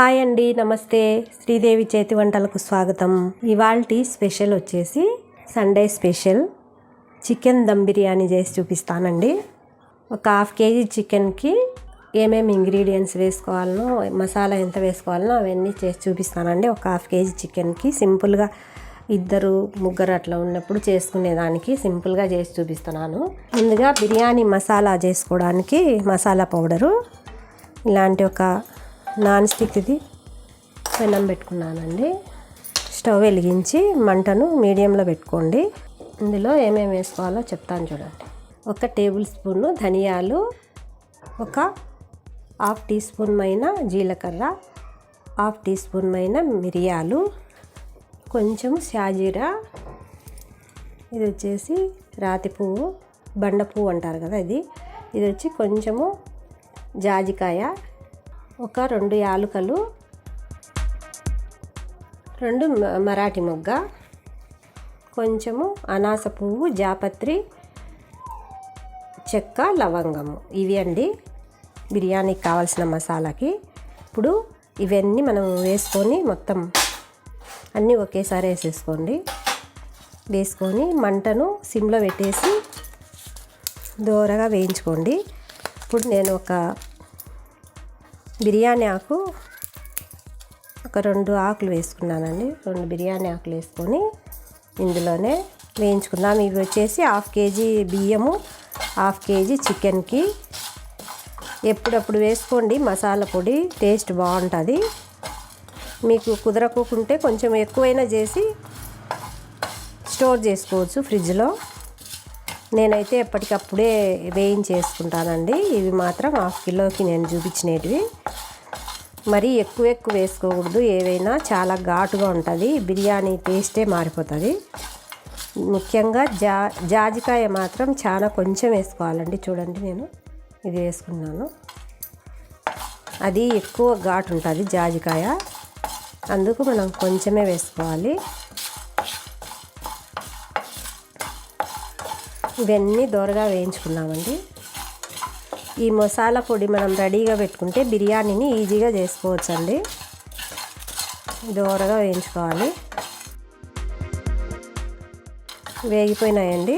Hi అండి నమస్తే. శ్రీదేవి చేతి వంటలకు స్వాగతం. ఇవాల్టి స్పెషల్ వచ్చేసి Sunday special. Chicken dum biryani చేసి చూపిస్తానండి. ఒక హాఫ్ కేజీ చికెన్కి ఏమేమి ఇంగ్రీడియంట్స్ వేసుకోవాలనో మసాలా ఎంత వేసుకోవాలనో అవన్నీ చేసి చూపిస్తానండి. ఒక హాఫ్ కేజీ చికెన్కి సింపుల్గా ఇద్దరు ముగ్గురు అట్లా ఉన్నప్పుడు చేసుకునేదానికి సింపుల్గా చేసి చూపిస్తున్నాను. ముందుగా బిర్యానీ మసాలా చేసుకోవడానికి మసాలా పౌడరు ఇలాంటి ఒక నాన్ స్టిక్ది పెనం పెట్టుకున్నానండి. స్టవ్ వెలిగించి మంటను మీడియంలో పెట్టుకోండి. ఇందులో ఏమేమి వేసుకోవాలో చెప్తాను చూడండి. ఒక టేబుల్ స్పూన్ ధనియాలు ఒక హాఫ్ టీ స్పూన్ మైన జీలకర్ర హాఫ్ టీ స్పూన్ మైన మిరియాలు కొంచెం షాజీరా. ఇది వచ్చేసి రాతి పువ్వు బండ పువ్వు అంటారు కదా ఇది. ఇది వచ్చి కొంచెము జాజికాయ ఒక రెండు యాలుకలు రెండు మ- మరాఠీ మొగ్గ కొంచెము అనాస పువ్వు జాపత్రి చెక్క లవంగము. ఇవి అండి బిర్యానీకి కావాల్సిన మసాలాకి. ఇప్పుడు ఇవన్నీ మనం వేసుకొని మొత్తం అన్నీ ఒకేసారి వేసేసుకోండి. వేసుకొని మంటను సిమ్లో పెట్టేసి దోరగా వేయించుకోండి. ఇప్పుడు నేను ఒక బిర్యానీ ఆకు ఒక రెండు ఆకులు వేసుకున్నానండి. రెండు బిర్యానీ ఆకులు వేసుకొని ఇందులోనే వేయించుకుందాం. ఇవి వచ్చేసి హాఫ్ కేజీ బియ్యము హాఫ్ కేజీ చికెన్కి. ఎప్పుడప్పుడు వేసుకోండి. మసాలా పొడి టేస్ట్ బాగుంటుంది. మీకు కుదరకుంటే కొంచెం ఎక్కువైనా చేసి స్టోర్ చేసుకోవచ్చు ఫ్రిడ్జ్లో. నేనైతే ఎప్పటికప్పుడే వేయించేసుకుంటానండి. ఇవి మాత్రం హాఫ్ కిలోకి నేను చూపించినవి. మరీ ఎక్కువ ఎక్కువ వేసుకోకూడదు. ఏవైనా చాలా ఘాటుగా ఉంటుంది. బిర్యానీ టేస్టే మారిపోతుంది. ముఖ్యంగా జా జాజికాయ మాత్రం చాలా కొంచెం వేసుకోవాలండి. చూడండి నేను ఇది వేసుకున్నాను. అది ఎక్కువ ఘాటు ఉంటుంది జాజికాయ. అందుకు మనం కొంచెమే వేసుకోవాలి. ఇవన్నీ దోరగా వేయించుకున్నామండి ఈ మసాలా పొడి మనం రెడీగా పెట్టుకుంటే బిర్యానీని ఈజీగా చేసుకోవచ్చండి. దోరగా వేయించుకోవాలి. వేగిపోయినాయండి.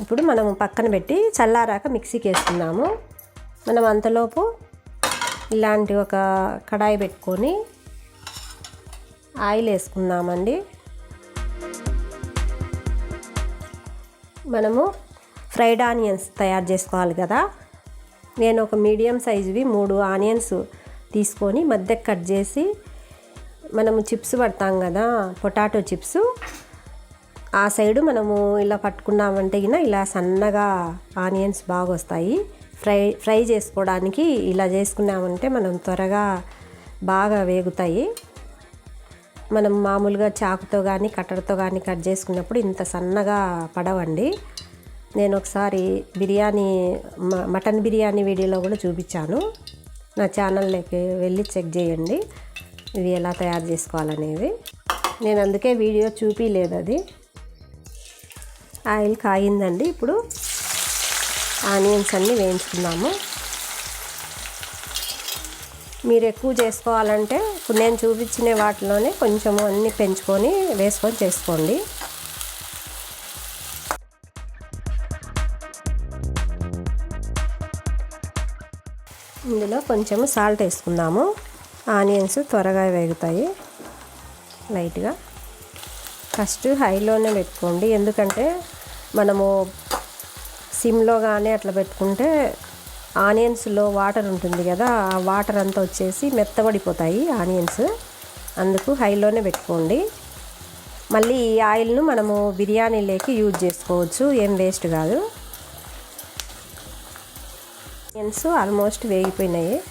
ఇప్పుడు మనం పక్కన పెట్టి చల్లారాక మిక్సీకి వేసుకుందాము. మనం అంతలోపు ఇలాంటి ఒక కడాయి పెట్టుకొని ఆయిల్ వేసుకుందామండి. మనము ఫ్రైడ్ ఆనియన్స్ తయారు చేసుకోవాలి కదా. నేను ఒక మీడియం సైజువి మూడు ఆనియన్స్ తీసుకొని మధ్య కట్ చేసి మనము చిప్స్ పడతాం కదా పొటాటో చిప్స్. ఆ సైడు మనము ఇలా పట్టుకున్నామంటే గిన ఇలా సన్నగా ఆనియన్స్ బాగా వస్తాయి ఫ్రై ఫ్రై చేసుకోవడానికి ఇలా చేసుకున్నామంటే మనం త్వరగా బాగా వేగుతాయి. మనం మామూలుగా చాకుతో కానీ కట్టర్తో కానీ కట్ చేసుకున్నప్పుడు ఇంత సన్నగా పడవండి. నేను ఒకసారి బిర్యానీ మటన్ బిర్యానీ వీడియోలో కూడా చూపించాను. నా ఛానల్లోకి వెళ్ళి చెక్ చేయండి. ఇది ఎలా తయారు చేసుకోవాలనేది. నేను అందుకే వీడియో చూపించలేదు అది. ఆయిల్ కాగిందండి ఇప్పుడు. ఆనియన్స్ అన్నీ వేయించుకున్నాము మీరు ఎక్కువ చేసుకోవాలంటే ఇప్పుడు నేను చూపించిన వాటిలోనే కొంచెం అన్నీ పెంచుకొని వేసుకొని చేసుకోండి. ఇందులో కొంచెం సాల్ట్ వేసుకుందాము. ఆనియన్స్ త్వరగా వేగుతాయి. లైట్గా. ఫస్ట్ హైలోనే పెట్టుకోండి. ఎందుకంటే మనము సిమ్లో కానీ అట్లా పెట్టుకుంటే ఆనియన్స్లో వాటర్ ఉంటుంది కదా ఆ వాటర్ అంతా వచ్చేసి మెత్తబడిపోతాయి ఆనియన్స్. అందుకు హైలోనే పెట్టుకోండి. మళ్ళీ ఈ ఆయిల్ను మనము బిర్యానీలోకి యూజ్ చేసుకోవచ్చు. ఏం వేస్ట్ కాదు. ఆనియన్స్ ఆల్మోస్ట్ వేగిపోయినాయి.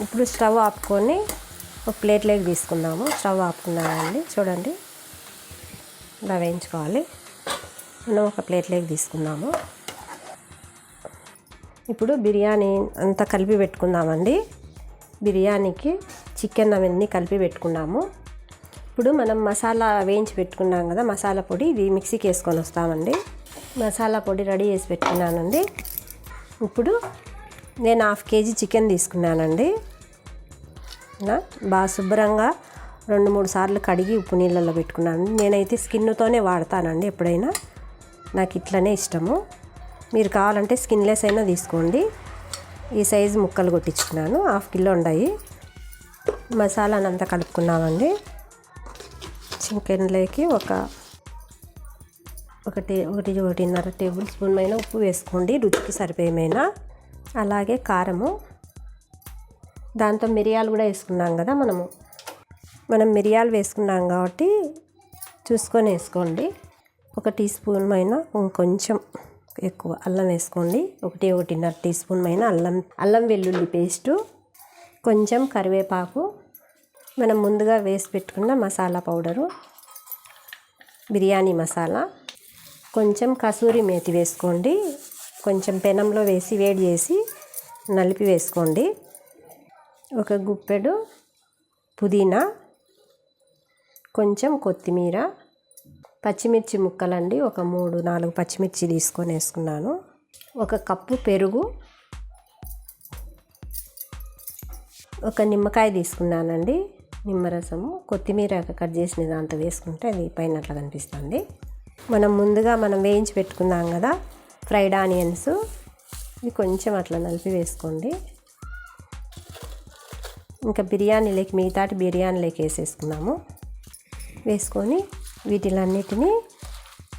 ఇప్పుడు స్టవ్ ఆపుకొని ఒక ప్లేట్లోకి తీసుకుందాము. స్టవ్ ఆపుకున్నామండి. చూడండి. ఇలా వేయించుకోవాలి. మనం ఒక ప్లేట్లోకి తీసుకుందాము. ఇప్పుడు బిర్యానీ అంతా కలిపి పెట్టుకుందామండి. బిర్యానీకి చికెన్ అవన్నీ కలిపి పెట్టుకున్నాము. ఇప్పుడు మనం మసాలా వేయించి పెట్టుకున్నాం కదా మసాలా పొడి. ఇది మిక్సీకి వేసుకొని వస్తామండి. మసాలా పొడి రెడీ చేసి పెట్టుకున్నానండి. ఇప్పుడు నేను హాఫ్ కేజీ చికెన్ తీసుకున్నానండి. నా బాగా శుభ్రంగా రెండు మూడు సార్లు కడిగి ఉప్పు నీళ్ళల్లో పెట్టుకున్నాను. నేనైతే స్కిన్తోనే వాడతానండి ఎప్పుడైనా. నాకు ఇట్లనే ఇష్టము. మీరు కావాలంటే స్కిన్లెస్ అయినా తీసుకోండి. ఈ సైజు ముక్కలు కొట్టించుకున్నాను. హాఫ్ కిలో ఉన్నాయి మసాలానంతా కలుపుకున్నామండి. చికెన్లోకి ఒక ఒకటి ఒకటి ఒకటిన్నర టేబుల్ స్పూన్ అయినా ఉప్పు వేసుకోండి రుచికి సరిపోయేమైనా. అలాగే కారము. దాంతో మిరియాలు కూడా వేసుకున్నాం కదా మనము. మనం మిరియాలు వేసుకున్నాం కాబట్టి చూసుకొని వేసుకోండి. ఒక టీ స్పూన్ అయినా ఇంకొంచెం ఎక్కువ అల్లం వేసుకోండి. ఒకటి ఒకటిన్నర టీ స్పూన్ అయినా అల్లం అల్లం వెల్లుల్లి పేస్టు కొంచెం కరివేపాకు మనం ముందుగా వేసి పెట్టుకున్న మసాలా పౌడరు బిర్యానీ మసాలా. కొంచెం కసూరి మేతి వేసుకోండి. కొంచెం పెనంలో వేసి వేడి చేసి నలిపి వేసుకోండి. ఒక గుప్పెడు పుదీనా కొంచెం కొత్తిమీర పచ్చిమిర్చి ముక్కలండి. ఒక మూడు నాలుగు పచ్చిమిర్చి తీసుకొని వేసుకున్నాను. ఒక కప్పు పెరుగు ఒక నిమ్మకాయ తీసుకున్నానండి. నిమ్మరసము కొత్తిమీర కట్ చేసిన దాంతో వేసుకుంటే అది పైన అట్లా కనిపిస్తుంది. మనం ముందుగా మనం వేయించి పెట్టుకుందాం కదా ఫ్రైడ్ ఆనియన్స్ ఇవి కొంచెం అట్లా నలిపి వేసుకోండి. ఇంకా బిర్యానీ లేక మిగతాటి బిర్యానీలోకి వేసేసుకున్నాము. వేసుకొని వీటిలన్నిటినీ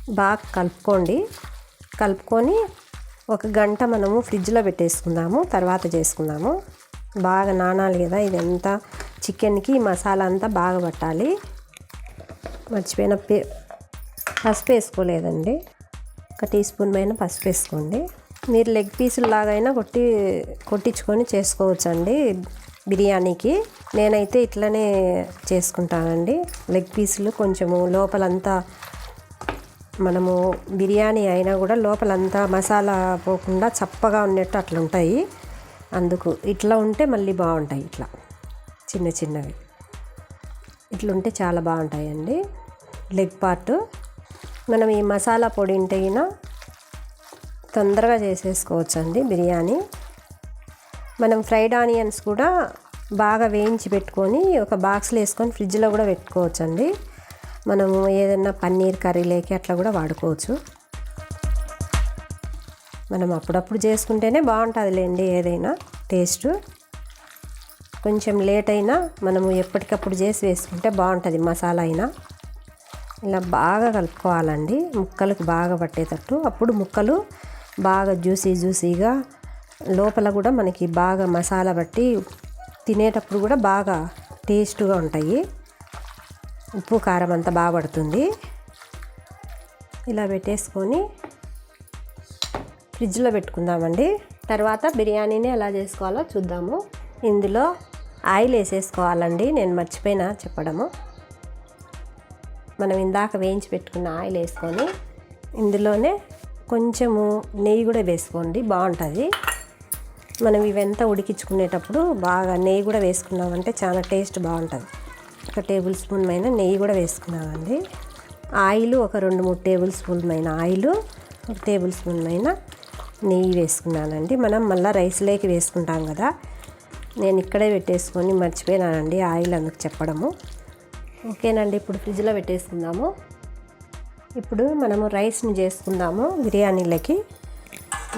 బాగా కలుపుకోండి. కలుపుకొని ఒక గంట మనము ఫ్రిడ్జ్లో పెట్టేసుకుందాము తర్వాత చేసుకుందాము. బాగా నానాలి కదా ఇదంతా చికెన్కి మసాలా అంతా బాగా పట్టాలి. మర్చిపోయిన పే పసుపు వేసుకోలేదండి. ఒక టీ స్పూన్ పైన పసుపు వేసుకోండి. మీరు లెగ్ పీసులాగైనా కొట్టి కొట్టించుకొని చేసుకోవచ్చండి బిర్యానీకి. నేనైతే ఇట్లనే చేసుకుంటానండి. లెగ్ పీసులు కొంచెము లోపలంతా మనము బిర్యానీ అయినా కూడా లోపలంతా మసాలా పోకుండా చప్పగా ఉన్నట్టు అట్లా ఉంటాయి అందుకు ఇట్లా ఉంటే మళ్ళీ బాగుంటాయి ఇట్లా. చిన్న చిన్నవి. ఇట్లుంటే చాలా బాగుంటాయండి. Leg part. మనం ఈ మసాలా పొడి ఉంటే తొందరగా చేసేసుకోవచ్చండి బిర్యానీ. మనం ఫ్రైడ్ ఆనియన్స్ కూడా బాగా వేయించి పెట్టుకొని ఒక బాక్స్లో వేసుకొని ఫ్రిడ్జ్లో కూడా పెట్టుకోవచ్చండి. మనము ఏదైనా పన్నీర్ కర్రీలోకి అట్లా కూడా వాడుకోవచ్చు. మనం అప్పుడప్పుడు చేసుకుంటేనే బాగుంటుందిలేండి ఏదైనా టేస్ట్. కొంచెం లేట్ అయినా మనము ఎప్పటికప్పుడు చేసి వేసుకుంటే బాగుంటుంది మసాలా అయినా. ఇలా బాగా కలుపుకోవాలండి. ముక్కలకు బాగా పట్టేటట్టు. అప్పుడు ముక్కలు బాగా జ్యూసీ జ్యూసీగా లోపల కూడా మనకి బాగా మసాలా బట్టి తినేటప్పుడు కూడా బాగా టేస్ట్గా ఉంటాయి. ఉప్పు కారం అంతా బాగా పడుతుంది. ఇలా పెట్టేసుకొని ఫ్రిడ్జ్లో పెట్టుకుందామండి. తర్వాత బిర్యానీని ఎలా చేసుకోవాలో చూద్దాము. ఇందులో ఆయిల్ వేసేసుకోవాలండి. నేను మర్చిపోయినా చెప్పడము. మనం ఇందాక వేయించి పెట్టుకున్న ఆయిల్ వేసుకొని ఇందులోనే కొంచెము నెయ్యి కూడా వేసుకోండి. బాగుంటుంది. మనం ఇవంతా ఉడికించుకునేటప్పుడు బాగా నెయ్యి కూడా వేసుకున్నామంటే చాలా టేస్ట్ బాగుంటుంది. ఒక టేబుల్ స్పూన్ పైన నెయ్యి కూడా వేసుకున్నామండి. ఆయిల్ ఒక రెండు మూడు టేబుల్ స్పూన్ పైన ఆయిల్ ఒక టేబుల్ స్పూన్ పైన నెయ్యి వేసుకున్నానండి. మనం మళ్ళీ రైస్లోకి వేసుకుంటాం కదా. నేను ఇక్కడే పెట్టేసుకొని మర్చిపోయినానండి ఆయిల్ అందుకు చెప్పడము. ఓకేనండి ఇప్పుడు ఫ్రిడ్జ్లో పెట్టేసుకుందాము. ఇప్పుడు మనము రైస్ని చేసుకుందాము బిర్యానీలకి.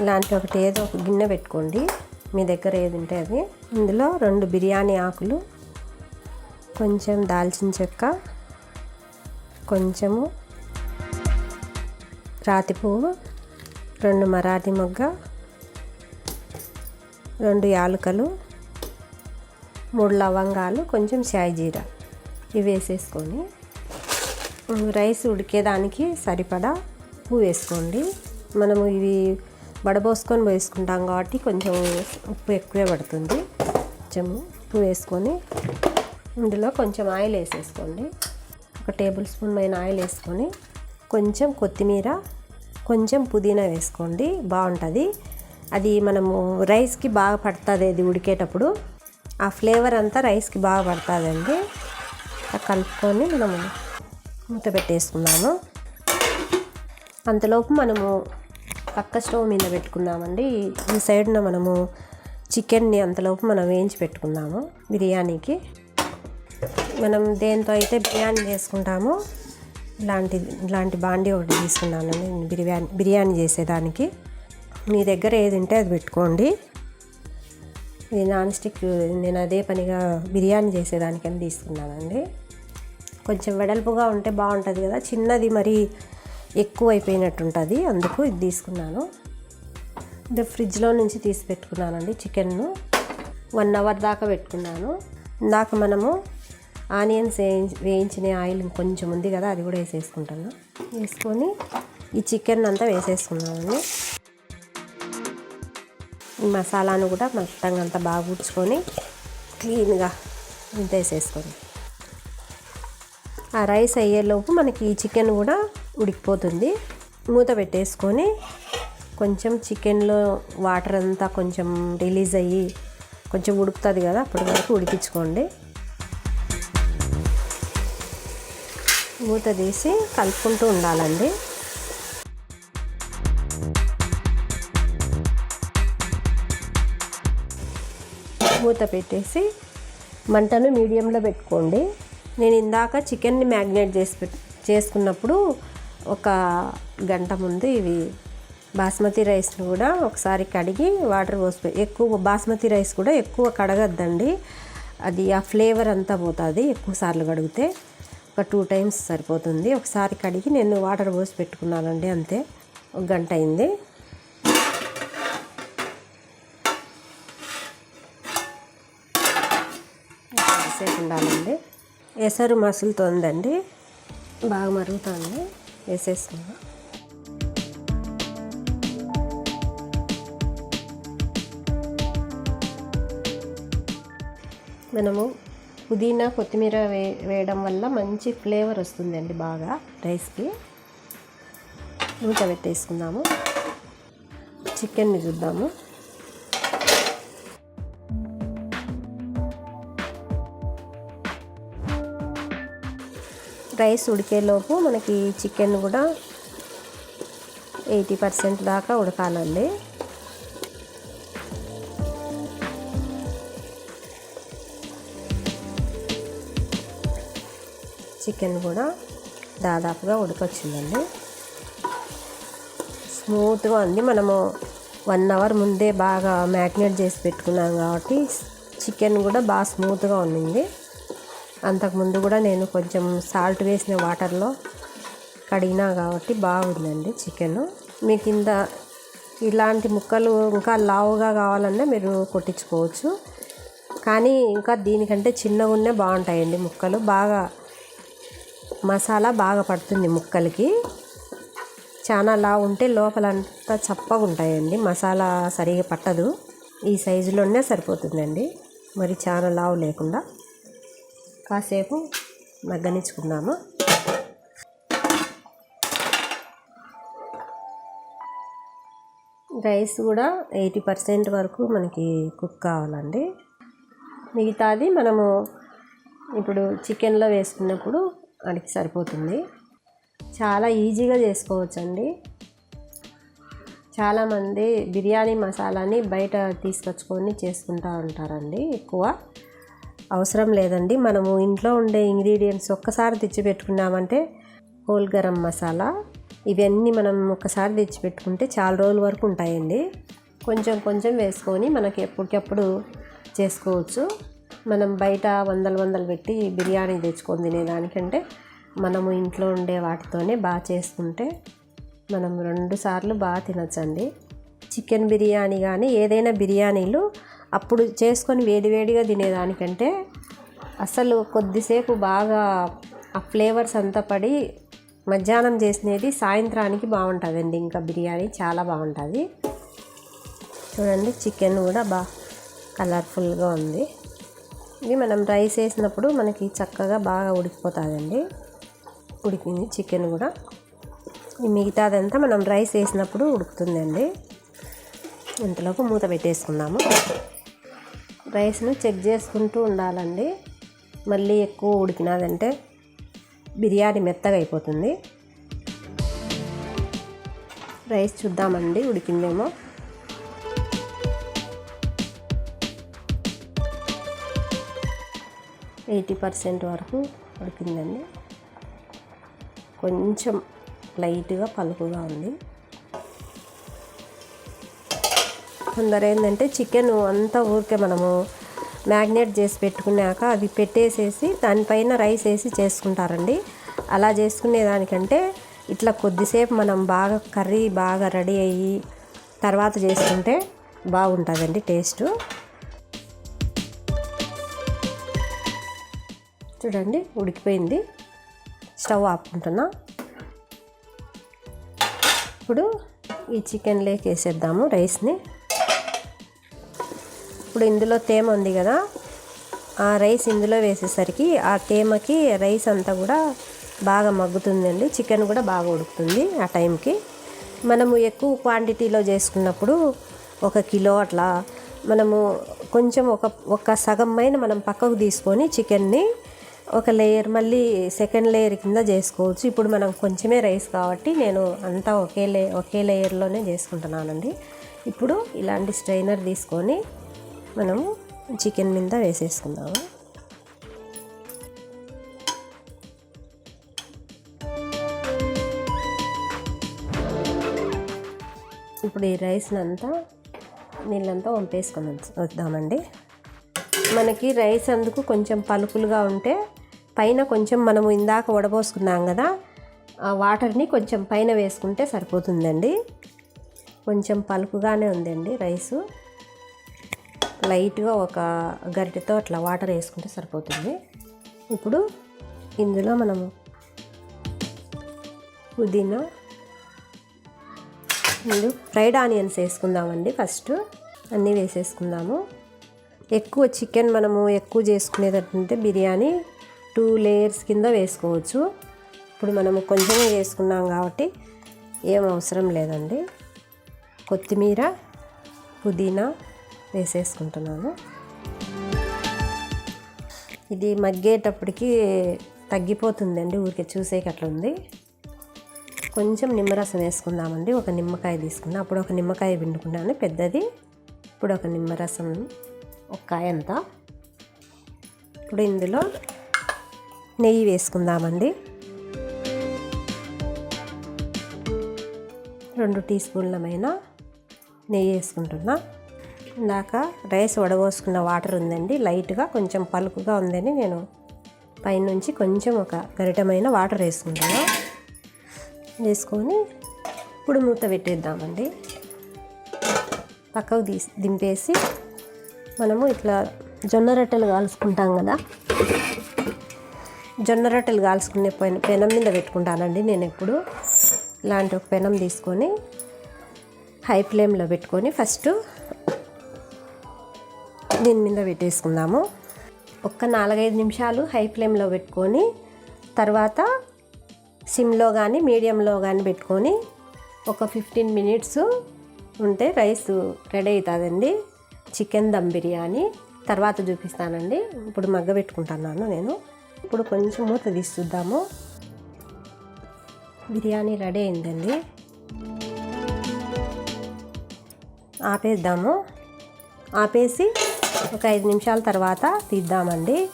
ఇలాంటి ఒకటి ఏదో ఒక గిన్నె పెట్టుకోండి. మీ దగ్గర ఏది ఉంటే అది. ఇందులో రెండు బిర్యానీ ఆకులు కొంచెం దాల్చిన చెక్క కొంచెము రాతి పువ్వు రెండు మరాఠీ మొగ్గ రెండు యాలుకలు మూడు లవంగాలు కొంచెం షాయిజీరా ఇవి వేసేసుకొని రైస్ ఉడికేదానికి సరిపడా ఉప్పు వేసుకోండి. మనము ఇవి వడబోసుకొని వేసుకుంటాం కాబట్టి కొంచెం ఉప్పు ఎక్కువే పడుతుంది. కొంచెం ఉప్పు వేసుకొని ఇందులో కొంచెం ఆయిల్ వేసేసుకోండి. ఒక టేబుల్ స్పూన్ పైన ఆయిల్ వేసుకొని కొంచెం కొత్తిమీర కొంచెం పుదీనా వేసుకోండి. బాగుంటుంది. అది మనము రైస్కి బాగా పడుతుంది అది ఉడికేటప్పుడు. ఆ ఫ్లేవర్ అంతా రైస్కి బాగా పడుతుందండి. కలుపుకొని మనము మూత పెట్టేసుకున్నాము అంతలోపు మనము పక్క స్టవ్ మీద పెట్టుకుందామండి. ఈ సైడ్న మనము చికెన్ని అంతలోపు మనం వేయించి పెట్టుకుందాము బిర్యానీకి. మనం దేంతో అయితే బిర్యానీ చేసుకుంటామో ఇలాంటి ఇలాంటి బాండీ ఒకటి తీసుకున్నానండి. నేను బిర్యానీ బిర్యానీ చేసేదానికి. మీ దగ్గర ఏది ఉంటే అది పెట్టుకోండి. ఇది నాన్ స్టిక్ నేను అదే పనిగా బిర్యానీ చేసేదానికని తీసుకున్నానండి. కొంచెం వెడల్పుగా ఉంటే బాగుంటుంది కదా చిన్నది మరి ఎక్కువ అయిపోయినట్టు ఉంటుంది అందుకు ఇది తీసుకున్నాను. ఇది ఫ్రిడ్జ్లో నుంచి తీసి పెట్టుకున్నానండి చికెన్ను. వన్ అవర్ దాకా పెట్టుకున్నాను. ఇందాక మనము ఆనియన్స్ వేయించి వేయించిన ఆయిల్ కొంచెం ఉంది కదా అది కూడా వేసేసుకుంటాను. వేసుకొని ఈ చికెన్ అంతా వేసేసుకున్నామండి మసాలాను కూడా మొత్తంగా అంతా బాగా ఉడ్చుకొని క్లీన్గా ఇంత ఆ రైస్ అయ్యేలోపు మనకి ఈ చికెన్ కూడా ఉడికిపోతుంది. మూత పెట్టేసుకొని కొంచెం చికెన్లో వాటర్ అంతా కొంచెం రిలీజ్ అయ్యి కొంచెం ఉడుకుతుంది కదా అప్పటి వరకు ఉడికించుకోండి. మూత తీసి కలుపుకుంటూ ఉండాలండి. మూత పెట్టేసి మంటను మీడియంలో పెట్టుకోండి. నేను ఇందాక చికెన్ని మ్యాగ్నేట్ చేసి చేసుకున్నప్పుడు ఒక గంట ముందు ఇవి బాస్మతి రైస్ని కూడా ఒకసారి కడిగి వాటర్ పోసి ఎక్కువ బాస్మతి రైస్ కూడా ఎక్కువ కడగద్దండి. అది ఆ ఫ్లేవర్ అంతా పోతుంది ఎక్కువ సార్లు కడిగితే. ఒక టూ టైమ్స్ సరిపోతుంది. ఒకసారి కడిగి నేను వాటర్ పోసి పెట్టుకున్నానండి అంతే. ఒక గంట అయింది. ఉండాలండి. ఎసరు మసులుతోందండి బాగా మరుగుతుంది. వేసేసుకున్నాం మనము పుదీనా కొత్తిమీర వే వేయడం వల్ల మంచి ఫ్లేవర్ వస్తుందండి బాగా రైస్కి. మూత పెట్టేసుకుందాము చికెన్ని చూద్దాము. రైస్ ఉడికేలోపు మనకి చికెన్ కూడా ఎయిటీ పర్సెంట్ దాకా ఉడకాలండి. చికెన్ కూడా దాదాపుగా ఉడకొచ్చిందండి. స్మూత్గా ఉంది. మనము వన్ అవర్ ముందే బాగా మ్యాగ్నేట్ చేసి పెట్టుకున్నాం కాబట్టి చికెన్ కూడా బాగా స్మూత్గా ఉండింది. అంతకుముందు కూడా నేను కొంచెం సాల్ట్ వేసిన వాటర్లో కడిగినా కాబట్టి బాగుందండి చికెన్. మీ కింద ఇలాంటి ముక్కలు ఇంకా లావుగా కావాలన్నా మీరు కొట్టించుకోవచ్చు. కానీ ఇంకా దీనికంటే చిన్నగా ఉన్నే బాగుంటాయండి ముక్కలు. బాగా మసాలా బాగా పడుతుంది ముక్కలకి. చాలా లావు ఉంటే లోపలంతా చప్పగా ఉంటాయండి. మసాలా సరిగా పట్టదు. ఈ సైజులోనే సరిపోతుందండి. మరి చాలా లావు లేకుండా. కాసేపు మగ్గనించుకుందాము. రైస్ కూడా ఎయిటీ పర్సెంట్ వరకు మనకి కుక్ కావాలండి. మిగతాది మనము ఇప్పుడు చికెన్లో వేసుకున్నప్పుడు మనకి సరిపోతుంది. చాలా ఈజీగా చేసుకోవచ్చండి. చాలామంది బిర్యానీ మసాలాని బయట తీసుకొచ్చుకొని చేసుకుంటూ ఉంటారండి ఎక్కువ. అవసరం లేదండి. మనము ఇంట్లో ఉండే ఇంగ్రీడియంట్స్ ఒక్కసారి తెచ్చిపెట్టుకున్నామంటే హోల్ గరం మసాలా ఇవన్నీ మనం ఒక్కసారి తెచ్చిపెట్టుకుంటే చాలా రోజుల వరకు ఉంటాయండి. కొంచెం కొంచెం వేసుకొని మనకి ఎప్పటికప్పుడు చేసుకోవచ్చు. మనం బయట వందలు వందలు పెట్టి బిర్యానీ తెచ్చుకొని తినేదానికంటే మనము ఇంట్లో ఉండే వాటితోనే బాగా చేసుకుంటే మనం రెండు సార్లు బాగా తినచ్చండి. చికెన్ బిర్యానీ కానీ ఏదైనా బిర్యానీలు అప్పుడు చేసుకొని వేడివేడిగా తినేదానికంటే అసలు కొద్దిసేపు బాగా ఆ ఫ్లేవర్స్ అంతా పడి మధ్యాహ్నం చేసినది సాయంత్రానికి బాగుంటుందండి. ఇంకా బిర్యానీ చాలా బాగుంటుంది. చూడండి చికెన్ కూడా బాగా కలర్ఫుల్గా ఉంది. ఇది మనం రైస్ వేసినప్పుడు మనకి చక్కగా బాగా ఉడికిపోతుందండి. ఉడికింది చికెన్ కూడా. ఈ మిగతాదంతా మనం రైస్ వేసినప్పుడు ఉడుకుతుందండి. ఇంతలోపు మూత పెట్టేసుకుందాము. రైస్ను చెక్ చేసుకుంటూ ఉండాలండి. మళ్ళీ ఎక్కువ ఉడికినాదంటే బిర్యానీ మెత్తగా అయిపోతుంది. రైస్ చూద్దామండి ఉడికిందేమో. ఎయిటీ పర్సెంట్ వరకు ఉడికిందండి. కొంచెం లైట్గా పలుకుగా ఉంది. కొందరు ఏంటంటే చికెన్ అంతా ఊరికే మనము మ్యాగ్నేట్ చేసి పెట్టుకున్నాక అది పెట్టేసేసి దానిపైన రైస్ వేసి చేసుకుంటారండి. అలా చేసుకునే దానికంటే ఇట్లా కొద్దిసేపు మనం బాగా కర్రీ బాగా రెడీ అయ్యి తర్వాత చేసుకుంటే బాగుంటుందండి టేస్ట్. చూడండి ఉడికిపోయింది. స్టవ్ ఆపుకుంటున్నా. ఇప్పుడు ఈ చికెన్లోకి వేసేద్దాము రైస్ని. ఇప్పుడు ఇందులో తేమ ఉంది కదా ఆ రైస్ ఇందులో వేసేసరికి ఆ తేమకి రైస్ అంతా కూడా బాగా మగ్గుతుందండి. చికెన్ కూడా బాగా ఉడుకుతుంది ఆ టైంకి. మనము ఎక్కువ క్వాంటిటీలో చేసుకున్నప్పుడు ఒక కిలో అట్లా మనము కొంచెం ఒక ఒక సగం పైన మనం పక్కకు తీసుకొని చికెన్ని ఒక లేయర్ మళ్ళీ సెకండ్ లేయర్ కింద చేసుకోవచ్చు. ఇప్పుడు మనం కొంచెమే రైస్ కాబట్టి నేను అంతా ఒకే లే ఒకే లేయర్లోనే చేసుకుంటున్నానండి. ఇప్పుడు ఇలాంటి స్ట్రైనర్ తీసుకొని మనము చికెన్ మీద వేసేసుకుందాము. ఇప్పుడు ఈ రైస్నంతా నీళ్ళంతా వంపేసుకొని వద్దామండి. మనకి రైస్ అందుకు కొంచెం పలుకులుగా ఉంటే పైన కొంచెం మనము ఇందాక వడబోసుకున్నాం కదా ఆ వాటర్ని కొంచెం పైన వేసుకుంటే సరిపోతుందండి. కొంచెం పలుకుగానే ఉందండి రైసు. లైట్గా ఒక గరిటెతో అట్లా వాటర్ వేసుకుంటే సరిపోతుంది. ఇప్పుడు ఇందులో మనము పుదీనా ముందు ఫ్రైడ్ ఆనియన్స్ వేసుకుందామండి ఫస్ట్. అన్నీ వేసేసుకుందాము. ఎక్కువ చికెన్ మనము ఎక్కువ చేసుకునేటట్టుంటే బిర్యానీ టూ లేయర్స్ కింద వేసుకోవచ్చు. ఇప్పుడు మనము కొంచెమే వేసుకున్నాం కాబట్టి ఏం అవసరం లేదండి. కొత్తిమీర పుదీనా వేసేసుకుంటున్నాను. ఇది మగ్గేటప్పటికి తగ్గిపోతుందండి ఊరికే చూసేకి అట్లా ఉంది. కొంచెం నిమ్మరసం వేసుకుందామండి ఒక నిమ్మకాయ తీసుకున్నా అప్పుడు ఒక నిమ్మకాయ పిండుకున్నాను పెద్దది. ఇప్పుడు ఒక నిమ్మరసం ఒక కాయ అంతా. ఇప్పుడు ఇందులో నెయ్యి వేసుకుందామండి. రెండు టీ స్పూన్లమైన నెయ్యి వేసుకుంటున్నా. ఇందాక రైస్ వడబోసుకున్న వాటర్ ఉందండి. లైట్గా కొంచెం పలుకుగా ఉందని నేను పైనుంచి కొంచెం ఒక గరిటమైన వాటర్ వేసుకుంటాను వేసుకొని ఇప్పుడు మూత పెట్టేద్దామండి. పక్కకు తీసి దింపేసి మనము ఇట్లా జొన్న రొట్టెలు కాల్చుకుంటాం కదా. జొన్న రొట్టెలు కాల్చుకునే పెన పెనం మీద పెట్టుకుంటానండి నేను ఎప్పుడు ఇలాంటి ఒక పెనం తీసుకొని హై ఫ్లేమ్లో పెట్టుకొని ఫస్ట్ దీని మీద పెట్టేసుకుందాము. ఒక్క నాలుగైదు నిమిషాలు హై ఫ్లేమ్లో పెట్టుకొని తర్వాత సిమ్లో కానీ మీడియంలో కానీ పెట్టుకొని ఒక ఫిఫ్టీన్ మినిట్స్ ఉంటే రైస్ రెడీ అవుతుందండి. చికెన్ దమ్ బిర్యానీ తర్వాత చూపిస్తానండి. ఇప్పుడు మగ్గ పెట్టుకుంటున్నాను నేను. ఇప్పుడు కొంచెం మూత తీసి చూద్దాము. బిర్యానీ రెడీ అయిందండి. ఆపేద్దాము. ఆపేసి ఒక ఐదు నిమిషాల తర్వాత తీద్దామండి.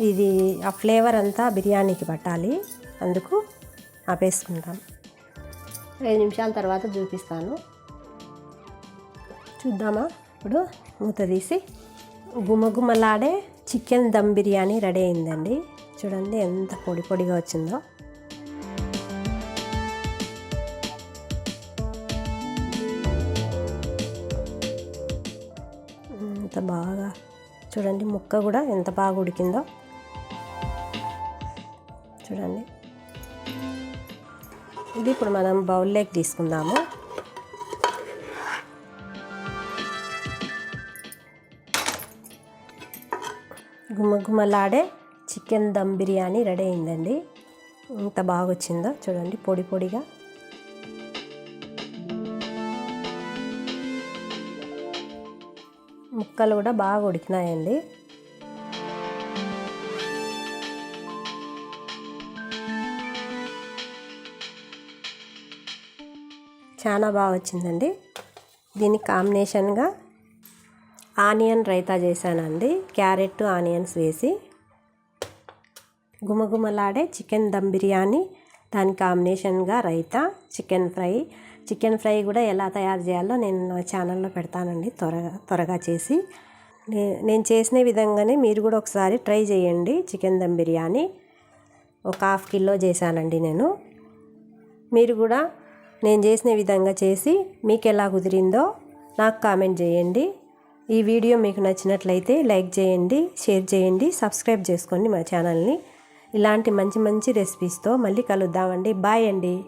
ఇది ఆ ఫ్లేవర్ అంతా బిర్యానీకి పట్టాలి. అందుకు ఆపేసుకుంటాం ఐదు నిమిషాల తర్వాత చూపిస్తాను. చూద్దామా? ఇప్పుడు మూత తీసి గుమగుమలాడే చికెన్ దమ్ బిర్యానీ రెడీ అయిందండి. చూడండి ఎంత పొడి పొడిగా వచ్చిందో. చూడండి ముక్క కూడా ఎంత బాగా ఉడికిందో. చూడండి. ఇది ఇప్పుడు మనం బౌల్లోకి తీసుకుందాము. గుమగుమలాడే చికెన్ దమ్ బిర్యానీ రెడీ అయిందండి. ఎంత బాగా వచ్చిందో చూడండి పొడి పొడిగా. ముక్కలు కూడా బాగా ఉడికినాయండి. చాలా బాగా వచ్చిందండి. దీనికి కాంబినేషన్గా ఆనియన్ రైతా చేశానండి. క్యారెట్ ఆనియన్స్ వేసి గుమగుమలాడే చికెన్ దమ్ బిర్యానీ దాని కాంబినేషన్గా raita chicken fry chicken fry కూడా ఎలా తయారు చేయాలో నేను నా ఛానల్లో పెడతానండి త్వరగా త్వరగా చేసి. నే- నేను చేసిన విధంగానే మీరు కూడా ఒకసారి ట్రై చేయండి చికెన్ దమ్ బిర్యానీ. ఒక హాఫ్ కిలో చేశానండి నేను. మీరు కూడా నేను చేసిన విధంగా చేసి మీకు ఎలా కుదిరిందో నాకు కామెంట్ చేయండి. ఈ వీడియో మీకు నచ్చినట్లయితే లైక్ చేయండి షేర్ చేయండి సబ్స్క్రైబ్ చేసుకోండి మా ఛానల్ని. ఇలాంటి మంచి మంచి రెసిపీస్తో మళ్ళీ కలుద్దామండి. బాయ్ అండి.